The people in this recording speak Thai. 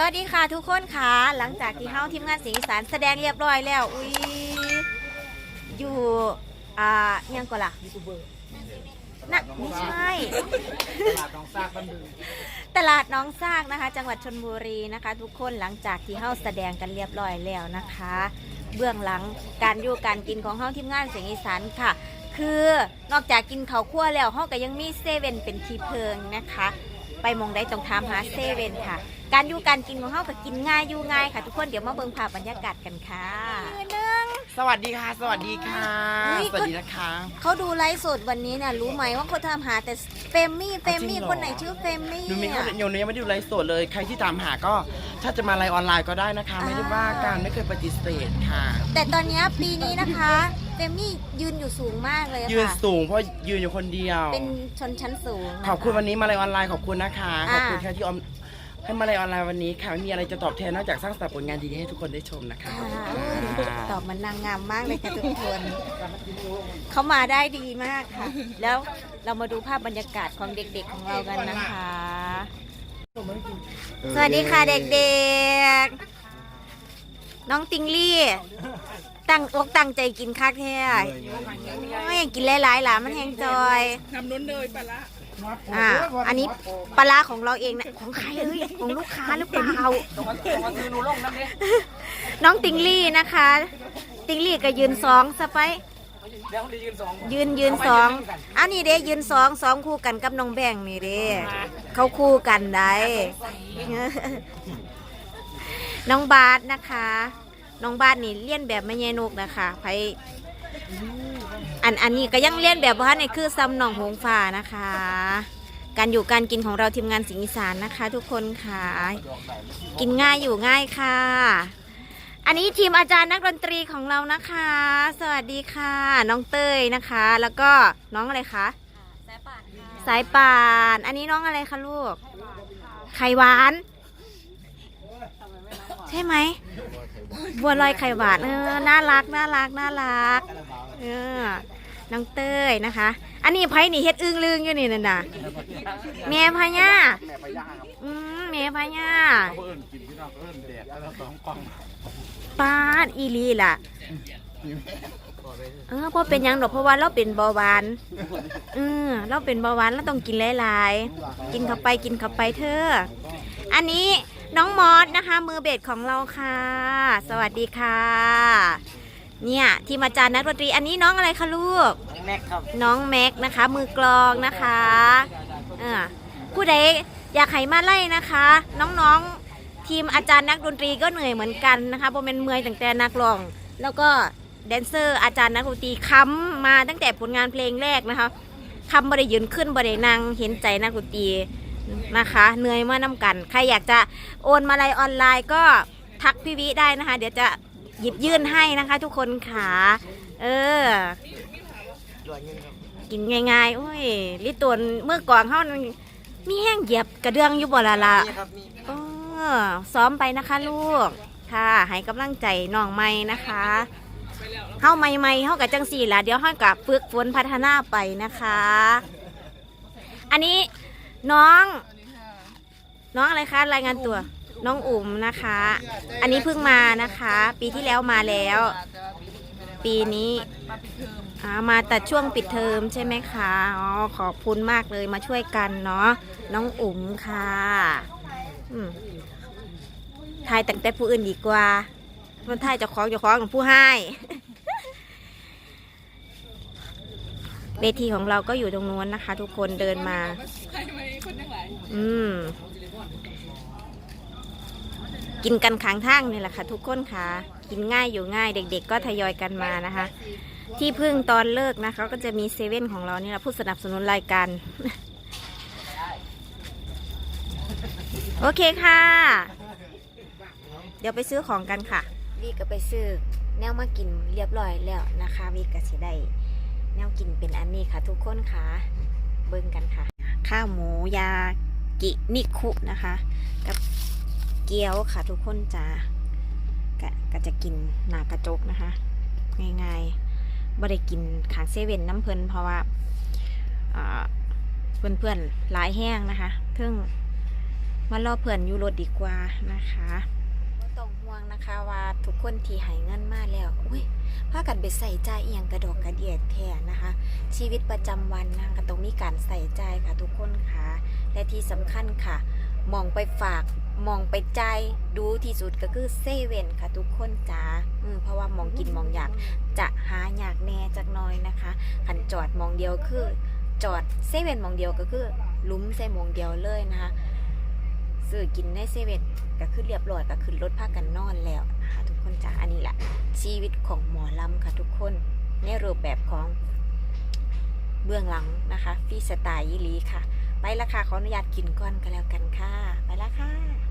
สวัสดีค่ะทุกคนค่ะ หลังจากที่เฮาทีมงานเสียงอีสานแสดงเรียบร้อยแล้ว อุ้ยอยู่ อ่ายังก่อนล่ะน่ะไม่ใช่ ตลาดหนองซากบ้านบึงตลาดน้องซากนะคะ จังหวัดชนบุรีนะคะ ทุกคนหลังจากที่เฮาแสดงกันเรียบร้อยแล้วนะคะ เบื้องหลังการอยู่การกินของเฮาทีมงานเสียงอีสานค่ะ คือนอกจากกินข้าวคั่วแล้วเฮาก็ยังมีเซเว่นเป็นที่เพิงนะคะ ไปมองได้ต้องถามหาเซเว่นค่ะ การอยู่การกินของเฮาก็กินง่ายอยู่ง่ายค่ะ ทุกคนเดี๋ยวมาเบิ่งภาพบรรยากาศกันค่ะนึง สวัสดีค่ะ สวัสดีค่ะ อุ๊ย สวัสดีนะคะเขาดูไลฟ์สดวันนี้เนี่ยรู้ไหมว่าเขาทำหาแต่เฟมมี่เฟมมี่จริงเหรอคนไหนชื่อเฟมมี่หนูมีเขาอะโยนยังไม่ได้ดูไลฟ์สดเลย ใครที่ตามหาก็ ถ้าจะมาไลน์ออนไลน์ก็ได้นะคะ ไม่ได้ว่าการไม่เคยปฏิเสธค่ะ แต่ตอนเนี้ยปีนี้นะคะ เฟมมี่ยืนอยู่สูงมากเลยอะยืนค่ะสูงเพราะยืนอยู่คนเดียว เป็นชนชั้นสูงนะะ ขอบคุณวันนี้มาไลน์ออนไลน์ขอบคุณนะคะอ่าขอบคุณค่ะที่ออมให้มาไลน์ออนไลน์วันนี้ค่ะไม่มีอะไรจะตอบแทนนอกจากสร้างสรรค์ผลงานดีๆให้ทุกคนได้ชมนะคะค่ะขอบคุณค่ะ ตอบมันนางงามมากเลยค่ะทุกคน เขามาได้ดีมากค่ะ แล้วเรามาดูภาพบรรยากาศของเด็กๆของเรากันนะคะ สวัสดีค่ะเด็กๆ น้องติงลี่ ตั้งอกตั้งใจกินคักแท้ไม่กินหลายๆหล่ะมันแหงจอยทำนู้นเลยปลาละอ่า อันนี้ปลาร้าของเราเองนะของใครเอ้ยของลูกค้าหรือเปล่าน้องติงลี่นะคะ ติงลี่ก็ยืนสองสไปยืนยืนสองอันนี้เด้ยืนสองสองคู่กันกับน้องแบงค์นี่เด้เขาคู่กันได้ น้องบาสนะคะ น้องบาสนี่เลี้ยนแบบไม่แย่นกนะคะไผอันอันนี้ก็ยังเลี้ยนแบบว่าในคือซ้ำหนองหงฟ้านะคะ การอยู่การกินของเราทีมงานสิงห์อีสานนะคะ ทุกคนค่ะ กินง่ายอยู่ง่ายค่ะ อันนี้ทีมอาจารย์นักดนตรีของเรานะคะ สวัสดีค่ะ น้องเต้ยนะคะ แล้วก็น้องอะไรคะสายป่านสายป่านอันนี้น้องอะไรคะลูก ไข่หวาน ใช่ไหมบัวลอยไข่หวานเออน่ารักน่ารักน่ารักเออน้องเต้ยนะคะ อันนี้ไผ่นี่เฮ็ดอึ้งลึงอยู่นี่นั่นน่ะแม่พญาอืมแม่พญาปาดอีลีล่ะเออพราะเป็นยังดอกเพราะว่าเราเป็นเบาหวานเออเราเป็นเบาหวานเราต้องกินหลายๆ กินเข้าไปกินเข้าไปเถออันนี้ น้องมอสนะคะ มือเบสของเราค่ะ สวัสดีค่ะ เนี่ยทีมอาจารย์นักดนตรีอันนี้น้องอะไรคะลูก แม็กครับน้องแม็กนะคะ มือกลองนะคะเออผู้ใดอยากให้มาไล่นะคะ น้องๆทีมอาจารย์นักดนตรีก็เหนื่อยเหมือนกันนะคะเพราะเป็นเมื่อยตั้งแต่นักร้อง แล้วก็แดนเซอร์อาจารย์นักดนตรีค้ำมาตั้งแต่ผลงานเพลงแรกนะคะค้ำบริยืนขึ้นบรินั่งเห็นใจนักดนตรี นะคะเหนื่อยมากน้ำกัน ใครอยากจะโอนมาลัยออนไลน์ก็ทักพี่วิได้นะคะ เดี๋ยวจะหยิบยื่นให้นะคะ ทุกคนขาเออกินง่ายๆโอ้ยลิตวนเมื่อก่อนเขานั่นมีแห้งเหยียบกระเดื่องอยู่บ่ละละเออซ้อมไปนะคะลูกค่ะให้กำลังใจน้องใหม่นะคะเฮาใหม่ๆเฮากับจังสี่ละเดี๋ยวเฮากับฝึกฝนพัฒนาไปนะคะ อันนี้ น้อง น้องอะไรคะรายงานตัว น้องอุ๋มนะคะ อันนี้เพิ่งมานะคะ ปีที่แล้วมาแล้ว ปีนี้มาปิดเทอมอ่ามาแต่ช่วงปิดเทอมใช่ไหมคะอ๋อขอบคุณมากเลยมาช่วยกันเนาะน้องอุ๋มค่ะอืมทายแต่งแต่ผู้อื่นดีกว่ามันทายเจะของเจะของของผู้ให้เวทีของเราก็อยู่ตรงนู้นนะคะ ทุกคนเดินมา อืมกินกันค้างทางนี่แหละค่ะ ทุกคนค่ะ กินง่ายอยู่ง่ายเด็ก ๆ ก็ทยอยกันมานะคะ ที่พึ่งตอนเลิกนะคะ ก็จะมีเซเว่นของเรานี่แหละผู้สนับสนุนรายการ โอเคค่ะ เดี๋ยวไปซื้อของกันค่ะ วีก็ไปซื้อแนวมากินเรียบร้อยแล้วนะคะ วีก็สิได้แนวกินเป็นอันนี้ค่ะ ทุกคนค่ะ เบิ่งกันค่ะ ข้าวหมูยา กินิคุนะคะ กับเกี๊ยวค่ะทุกคนจ้ากะก็จะกินหนากระจกนะคะ ง่ายๆบ่ได้กินขางเซเว่นน้ำเพลินเพราะว่าเพื่อนๆหลายแห้งนะคะทึ่งมารอเพื่อนอยู่รถดีกว่านะคะบ่ต้องห่วงนะคะว่าทุกคนที่ให้เงินมาแล้วอุ้ยพากันไปใส่ใจเอียงกระดอกกระเดียดแท้นะคะ ชีวิตประจำวันนะคะก็ต้องมีการใส่ใจค่ะทุกคนค่ะ ที่สำคัญค่ะ มองไปฝากมองไปใจดูที่สุดก็คือเซเว่นค่ะทุกคนจ้าเพราะว่ามองกินมองอยากจะหาอยากแน่จักน้อยนะคะขันจอดมองเดียวคือ จอดเซเว่นมองเดียวก็คือลุ้มใส่มองเดียวเลยนะคะซื้อกินในเซเว่นก็คือเรียบร้อยก็คือรถพากันนอนแล้วนะคะทุกคนจ้าอันนี้แหละชีวิตของหมอลำค่ะทุกคนในรูปแบบของเบื้องหลังนะคะฟีสไตล์ยีลีค่ะ ไปละค่ะขออนุญาตกินก่อนก็นแล้วกันค่ะ ไปละค่ะ